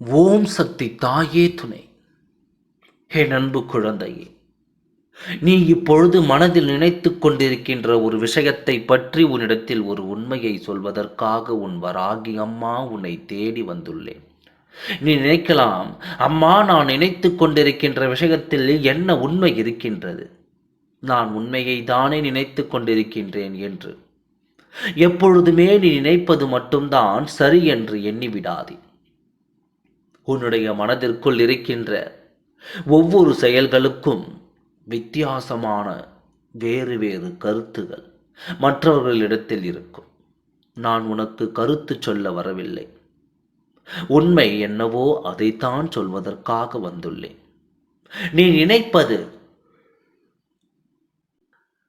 ஓம் சக்தி தாயே துணை. ஹே நண்பு குழந்தையே நீ இப்பொழுது மனதில் நினைத்து கொண்டிருக்கின்ற ஒரு விஷயத்தை பற்றி உன்னிடத்தில் ஒரு உண்மையை சொல்வதற்காக உன் வராகி அம்மா உன்னை தேடி வந்துள்ளேன். நீ நினைக்கலாம் அம்மா நான் நினைத்து கொண்டிருக்கின்ற விஷயத்தில் என்ன உண்மை இருக்கின்றது? நான் உண்மையை தானே நினைத்து கொண்டிருக்கின்றேன் என்று. எப்பொழுதுமே நீ நினைப்பது மட்டும்தான் சரி என்று எண்ணிவிடாதே. உன்னுடைய மனதிற்குள் இருக்கின்ற ஒவ்வொரு செயல்களுக்கும் வித்தியாசமான வேறு வேறு கருத்துகள் மற்றவர்களிடத்தில் இருக்கும். நான் உனக்கு கருத்து சொல்ல வரவில்லை. உண்மை என்னவோ அதைத்தான் சொல்வதற்காக வந்துள்ளேன். நீ நினைப்பது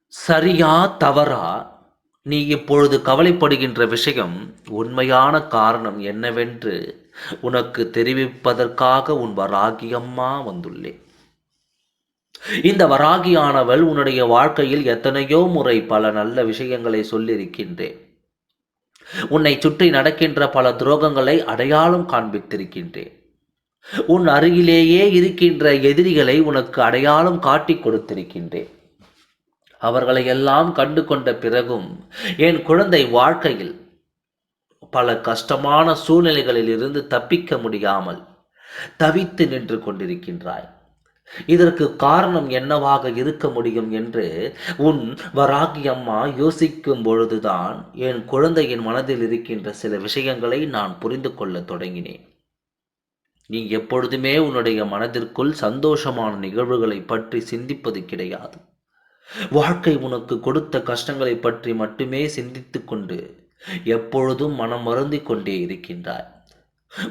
சரியா தவறா? நீ இப்பொழுது கவலைப்படுகின்ற விஷயம் உண்மையான காரணம் என்னவென்று உனக்கு தெரிவிப்பதற்காக உன் வராகியம்மா வந்துள்ளேன் இந்த வராகியானவள் உன்னுடைய வாழ்க்கையில் எத்தனையோ முறை பல நல்ல விஷயங்களை சொல்லியிருக்கின்றேன். உன்னை சுற்றி நடக்கின்ற பல துரோகங்களை அடையாளம் காண்பித்திருக்கின்றேன். உன் அருகிலேயே இருக்கின்ற எதிரிகளை உனக்கு அடையாளம் காட்டி கொடுத்திருக்கின்றேன். அவர்களை எல்லாம் கண்டு கொண்ட பிறகும் என் குழந்தை வாழ்க்கையில் பல கஷ்டமான சூழ்நிலைகளில் இருந்து தப்பிக்க முடியாமல் தவித்து நின்று கொண்டிருக்கின்றாய். இதற்கு காரணம் என்னவாக இருக்க முடியும் என்று உன் வராகி அம்மா யோசிக்கும் பொழுதுதான் என் குழந்தையின் மனதில் இருக்கின்ற சில விஷயங்களை நான் புரிந்து கொள்ள தொடங்கினேன். நீ எப்பொழுதுமே உன்னுடைய மனதிற்குள் சந்தோஷமான நிகழ்வுகளை பற்றி சிந்திப்பது கிடையாது. வாழ்க்கை உனக்கு கொடுத்த கஷ்டங்களை பற்றி மட்டுமே சிந்தித்து கொண்டு எப்பொழுதும் மனம் வருந்தி கொண்டே இருக்கின்றாய்.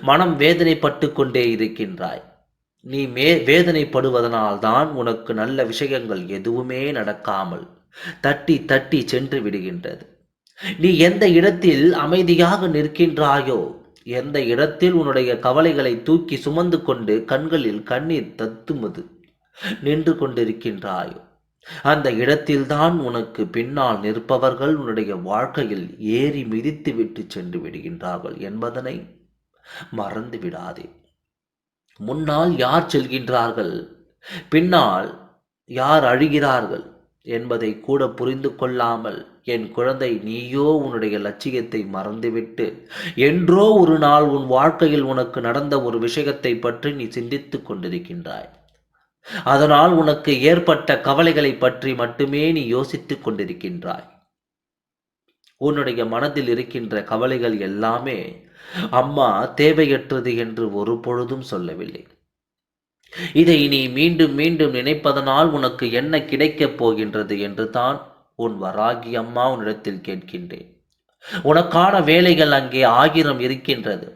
மனம் வேதனைப்பட்டு கொண்டே இருக்கின்றாய். நீ மே வேதனைப்படுவதனால் தான் உனக்கு நல்ல விஷயங்கள் எதுவுமே நடக்காமல் தட்டி தட்டி சென்று விடுகின்றது. நீ எந்த இடத்தில் அமைதியாக நிற்கின்றாயோ எந்த இடத்தில் உன்னுடைய கவலைகளை தூக்கி சுமந்து கொண்டு கண்களில் கண்ணீர் தத்துமது நின்று கொண்டிருக்கின்றாயோ அந்த இடத்தில்தான் உனக்கு பின்னால் நிற்பவர்கள் உன்னுடைய வாழ்க்கையில் ஏறி மிதித்து விட்டு சென்று விடுகின்றார்கள் என்பதனை மறந்து விடாதே. முன்னால் யார் செல்கின்றார்கள்? பின்னால் யார் அழுகிறார்கள்? என்பதை கூட புரிந்து கொள்ளாமல் என் குழந்தை நீயோ உன்னுடைய லட்சியத்தை மறந்துவிட்டு என்றோ ஒரு நாள் உன் வாழ்க்கையில் உனக்கு நடந்த ஒரு விஷயத்தை பற்றி நீ சிந்தித்துக் கொண்டிருக்கின்றாய். அதனால் உனக்கு ஏற்பட்ட கவலைகளை பற்றி மட்டுமே நீ யோசித்துக் கொண்டிருக்கின்றாய். உன்னுடைய மனதில் இருக்கின்ற கவலைகள் எல்லாமே அம்மா தேவையற்றது என்று ஒரு பொழுதும் சொல்லவில்லை. இதை நீ மீண்டும் மீண்டும் நினைப்பதனால் உனக்கு என்ன கிடைக்கப் போகின்றது என்று தான் உன் வராகி அம்மா உன்னிடத்தில் கேட்கின்றேன். உனக்கான வேலைகள் அங்கே ஆகிரம் இருக்கின்றது.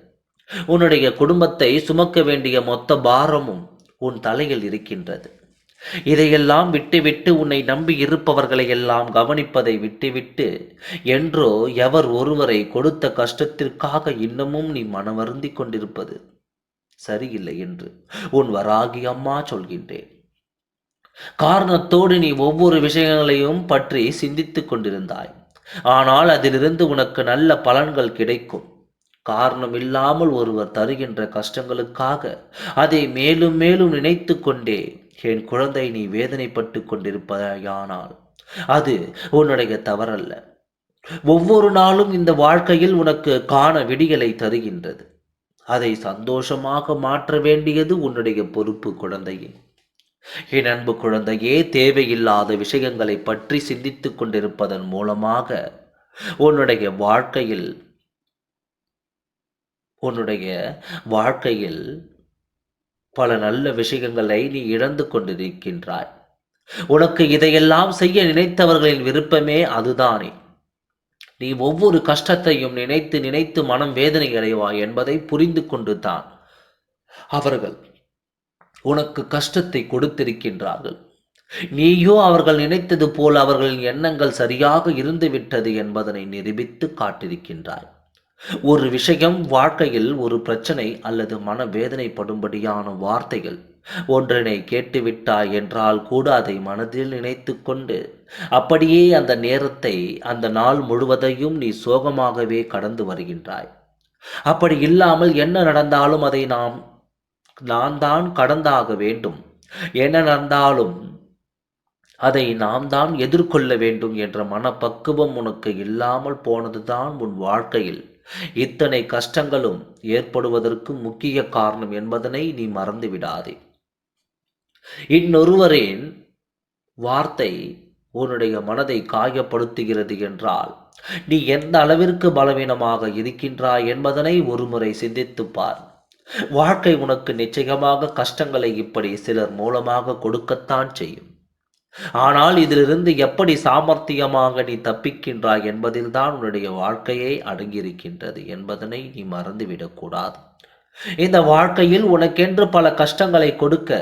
உன்னுடைய குடும்பத்தை சுமக்க வேண்டிய மொத்த பாரமும் உன் தலையில் இருக்கின்றது. இதையெல்லாம் விட்டுவிட்டு உன்னை நம்பி இருப்பவர்களை எல்லாம் கவனிப்பதை விட்டுவிட்டு என்றோ எவர் ஒருவரை கொடுத்த கஷ்டத்திற்காக இன்னமும் நீ மனவருந்தி கொண்டிருப்பது சரியில்லை என்று உன் வராகி அம்மா சொல்கின்றேன். காரணத்தோடு நீ ஒவ்வொரு விஷயங்களையும் பற்றி சிந்தித்துக் கொண்டிருந்தாய். ஆனால் அதிலிருந்து உனக்கு நல்ல பலன்கள் கிடைக்கும். காரணம் இல்லாமல் ஒருவர் தருகின்ற கஷ்டங்களுக்காக அதை மேலும் மேலும் நினைத்து கொண்டே என் குழந்தை நீ வேதனைப்பட்டு கொண்டிருப்பதானால் அது உன்னுடைய தவறல்ல. ஒவ்வொரு நாளும் இந்த வாழ்க்கையில் உனக்கு காண விடிகளை தருகின்றது. அதை சந்தோஷமாக மாற்ற வேண்டியது உன்னுடைய பொறுப்பு குழந்தையே. என் அன்பு குழந்தையே தேவையில்லாத விஷயங்களை பற்றி சிந்தித்து கொண்டிருப்பதன் மூலமாக உன்னுடைய வாழ்க்கையில் உன்னுடைய வாழ்க்கையில் பல நல்ல விஷயங்களை நீ இழந்து கொண்டிருக்கின்றாய். உனக்கு இதையெல்லாம் செய்ய நினைத்தவர்களின் விருப்பமே அதுதானே. நீ ஒவ்வொரு கஷ்டத்தையும் நினைத்து நினைத்து மனம் வேதனை அடைவாய் என்பதை புரிந்து கொண்டு தான் அவர்கள் உனக்கு கஷ்டத்தை கொடுத்திருக்கின்றார்கள். நீயோ அவர்கள் நினைத்தது போல் அவர்களின் எண்ணங்கள் சரியாக இருந்துவிட்டது என்பதனை நிரூபித்து காட்டிருக்கின்றாய் ஒரு விஷயம் வாழ்க்கையில் ஒரு பிரச்சனை அல்லது மனவேதனைப்படும்படியான வார்த்தைகள். ஒன்றினை கேட்டுவிட்டாய் என்றால் கூட அதை மனதில் நினைத்து கொண்டு அப்படியே அந்த நேரத்தை அந்த நாள் முழுவதையும் நீ சோகமாகவே கடந்து வருகின்றாய். அப்படி இல்லாமல் என்ன நடந்தாலும் அதை நாம் நான் தான் கடந்தாக வேண்டும். என்ன நடந்தாலும் அதை நாம் தான் எதிர்கொள்ள வேண்டும் என்ற மனப்பக்குவம் உனக்கு இல்லாமல் போனதுதான் உன் வாழ்க்கையில். இத்தனை கஷ்டங்களும் ஏற்படுவதற்கு முக்கிய காரணம் என்பதனை நீ மறந்து விடாதே இன்னொருவரின் வார்த்தை உன்னுடைய மனதை காயப்படுத்துகிறது என்றால் நீ எந்த அளவிற்கு பலவீனமாக இருக்கின்றாய் என்பதனை ஒருமுறை சிந்தித்து பார். வாழ்க்கை உனக்கு நிச்சயமாக கஷ்டங்களை இப்படி சிலர் மூலமாக கொடுக்கத்தான் செய்யும். ஆனால் இதிலிருந்து எப்படி சாமர்த்தியமாக நீ தப்பிக்கின்றாய் என்பதில்தான் உன்னுடைய வாழ்க்கையை அடங்கியிருக்கின்றது என்பதனை நீ மறந்துவிடக்கூடாது. இந்த வாழ்க்கையில் உனக்கென்று பல கஷ்டங்களை கொடுக்க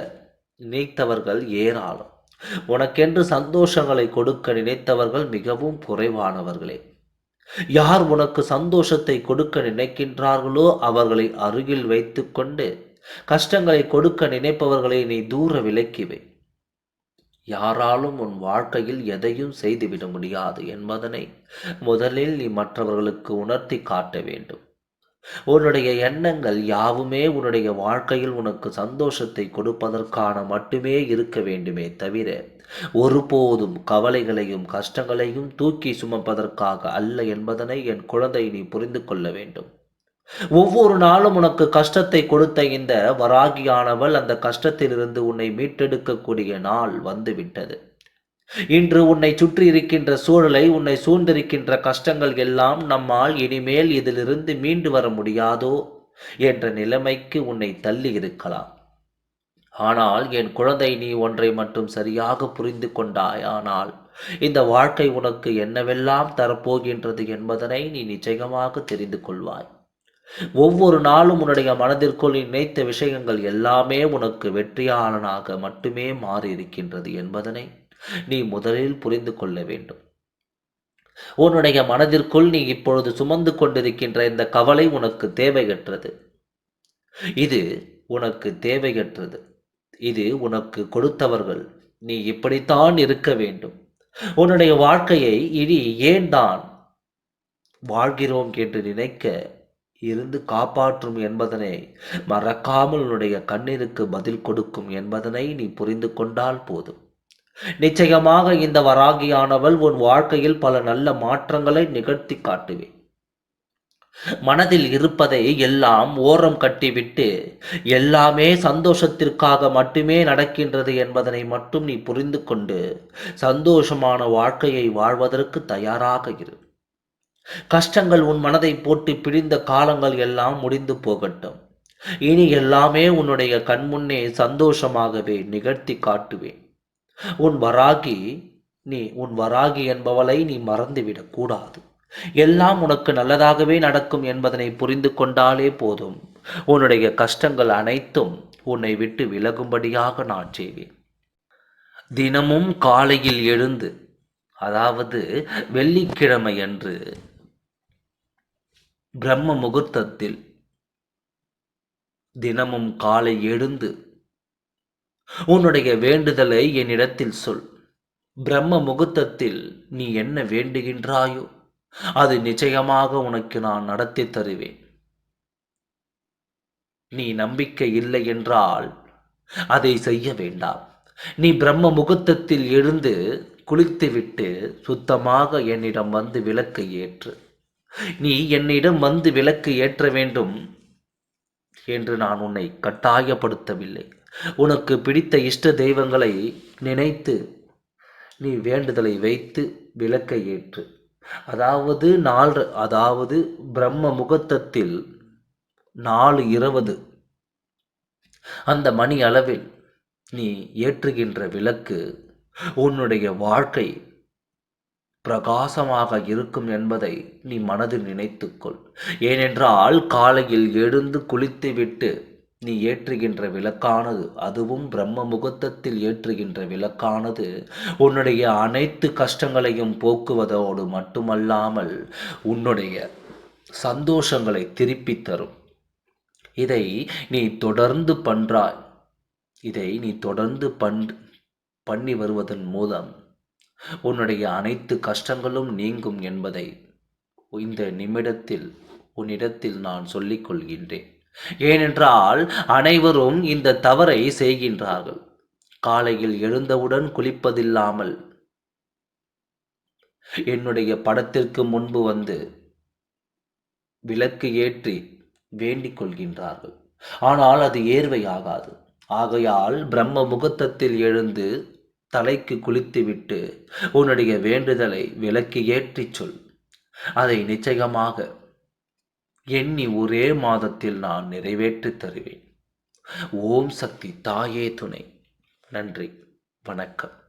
நினைத்தவர்கள் ஏராளம். உனக்கென்று சந்தோஷங்களை கொடுக்க நினைத்தவர்கள் மிகவும் குறைவானவர்களே. யார் உனக்கு சந்தோஷத்தை கொடுக்க நினைக்கின்றார்களோ அவர்களை அருகில் வைத்துக்கொண்டு கஷ்டங்களை கொடுக்க நினைப்பவர்களை நீ தூர விலக்கிவை யாராலும் உன் வாழ்க்கையில் எதையும் செய்துவிட முடியாது என்பதனை முதலில் நீ மற்றவர்களுக்கு உணர்த்தி காட்ட வேண்டும். உன்னுடைய எண்ணங்கள் யாவுமே உன்னுடைய வாழ்க்கையில் உனக்கு சந்தோஷத்தை கொடுப்பதற்கான மட்டுமே இருக்க வேண்டுமே தவிர ஒருபோதும் கவலைகளையும் கஷ்டங்களையும் தூக்கி சுமப்பதற்காக அல்ல என்பதனை என் குழந்தை நீ புரிந்து கொள்ள வேண்டும். ஒவ்வொரு நாளும் உனக்கு கஷ்டத்தை கொடுத்த இந்த வராகியானவள் அந்த கஷ்டத்திலிருந்து உன்னை மீட்டெடுக்கக்கூடிய நாள் வந்துவிட்டது. இன்று உன்னை சுற்றி இருக்கின்ற சூழலை உன்னை சூழ்ந்திருக்கின்ற கஷ்டங்கள் எல்லாம் நம்மால் இனிமேல் இதிலிருந்து மீண்டு வர முடியாதோ என்ற நிலைமைக்கு உன்னை தள்ளி இருக்கலாம். ஆனால் என் குழந்தை நீ ஒன்றை மட்டும் சரியாக புரிந்து கொண்டாய். ஆனால் இந்த வாழ்க்கை உனக்கு என்னவெல்லாம் தரப்போகின்றது என்பதனை நீ நிச்சயமாக தெரிந்து கொள்வாய். ஒவ்வொரு நாளும் உன்னுடைய மனதிற்குள் நினைத்த விஷயங்கள் எல்லாமே உனக்கு வெற்றியாளனாக மட்டுமே மாறியிருக்கின்றது என்பதனை நீ முதலில் புரிந்து கொள்ள வேண்டும். உன்னுடைய மனதிற்குள் நீ இப்பொழுது சுமந்து கொண்டிருக்கின்ற இந்த கவலை உனக்கு தேவையற்றது. இது உனக்கு தேவையற்றது. இது உனக்கு கொடுத்தவர்கள். நீ இப்படித்தான் இருக்க வேண்டும். உன்னுடைய வாழ்க்கையை இனி ஏன் தான் வாழ்கிறோம் என்று நினைக்க இருந்து காப்பாற்றும் என்பதனை மறக்காமல் உன்னுடைய கண்ணீருக்கு பதில் கொடுக்கும் என்பதனை நீ புரிந்து கொண்டால் போதும். நிச்சயமாக இந்த வராகியானவள் உன் வாழ்க்கையில் பல நல்ல மாற்றங்களை நிகழ்த்தி காட்டுவேன். மனதில் இருப்பதை எல்லாம் ஓரம் கட்டிவிட்டு எல்லாமே சந்தோஷத்திற்காக மட்டுமே நடக்கின்றது என்பதனை மட்டும் நீ புரிந்து கொண்டு சந்தோஷமான வாழ்க்கையை வாழ்வதற்கு தயாராக இரு. கஷ்டங்கள் உன் மனதை போட்டு பிடிந்த காலங்கள் எல்லாம் முடிந்து போகட்டும். இனி எல்லாமே உன்னுடைய கண்முன்னே சந்தோஷமாகவே நிகழ்த்தி காட்டுவேன். உன் வராகி நீ உன் வராகி என்பவளை நீ மறந்துவிடக் கூடாது. எல்லாம் உனக்கு நல்லதாகவே நடக்கும் என்பதனை புரிந்து கொண்டாலே போதும். உன்னுடைய கஷ்டங்கள் அனைத்தும் உன்னை விட்டு விலகும்படியாக நான் செய்வேன். தினமும் காலையில் எழுந்து அதாவது வெள்ளிக்கிழமை அன்று பிரம்ம முகூர்த்தத்தில் தினமும் காலை எழுந்து உன்னுடைய வேண்டுதலை என்னிடத்தில் சொல். பிரம்ம முகூர்த்தத்தில் நீ என்ன வேண்டுகின்றாயோ அது நிச்சயமாக உனக்கு நான் நடத்தி தருவேன். நீ நம்பிக்கை இல்லை என்றால் அதை செய்ய வேண்டாம். நீ பிரம்ம முகூர்த்தத்தில் எழுந்து குளித்துவிட்டு சுத்தமாக என்னிடம் வந்து விளக்கை ஏற்று. நீ என்னிடம் வந்து விளக்கு ஏற்ற வேண்டும் என்று நான் உன்னை கட்டாயப்படுத்தவில்லை. உனக்கு பிடித்த இஷ்ட தெய்வங்களை நினைத்து நீ வேண்டுதலை வைத்து விளக்கை ஏற்று. அதாவது நாள் அதாவது பிரம்ம முகூர்த்தத்தில் நாலு இருபது. அந்த மணி அளவில் நீ ஏற்றுகின்ற விளக்கு உன்னுடைய வாழ்க்கை பிரகாசமாக இருக்கும் என்பதை நீ மனதில் நினைத்துக்கொள். ஏனென்றால் காலையில் எழுந்து குளித்துவிட்டு நீ ஏற்றுகின்ற விளக்கானது அதுவும் பிரம்ம முகூர்த்தத்தில் ஏற்றுகின்ற விளக்கானது உன்னுடைய அனைத்து கஷ்டங்களையும் போக்குவதோடு மட்டுமல்லாமல் உன்னுடைய சந்தோஷங்களை திருப்பித் தரும். இதை நீ தொடர்ந்து பண்றாய். இதை நீ தொடர்ந்து பண் பண்ணி வருவதன் மூலம் உன்னுடைய அனைத்து கஷ்டங்களும் நீங்கும் என்பதை இந்த நிமிடத்தில் உன்னிடத்தில் நான் சொல்லிக் கொள்கின்றேன். ஏனென்றால் அனைவரும் இந்த தவறை செய்கின்றார்கள். காலையில் எழுந்தவுடன் குளிப்பதில்லாமல் என்னுடைய படத்திற்கு முன்பு வந்து விளக்கு ஏற்றி வேண்டிக் கொள்கின்றார்கள். ஆனால் அது ஏர்வையாகாது. ஆகையால் பிரம்ம முகூர்த்தத்தில் எழுந்து தலைக்கு குளித்துவிட்டு உன்னுடைய வேண்டுதலை விளக்கு ஏற்றிச் சொல். அதை நிச்சயமாக எண்ணி ஒரே மாதத்தில் நான் நிறைவேற்றித் தருவேன். ஓம் சக்தி தாயே துணை. நன்றி. வணக்கம்.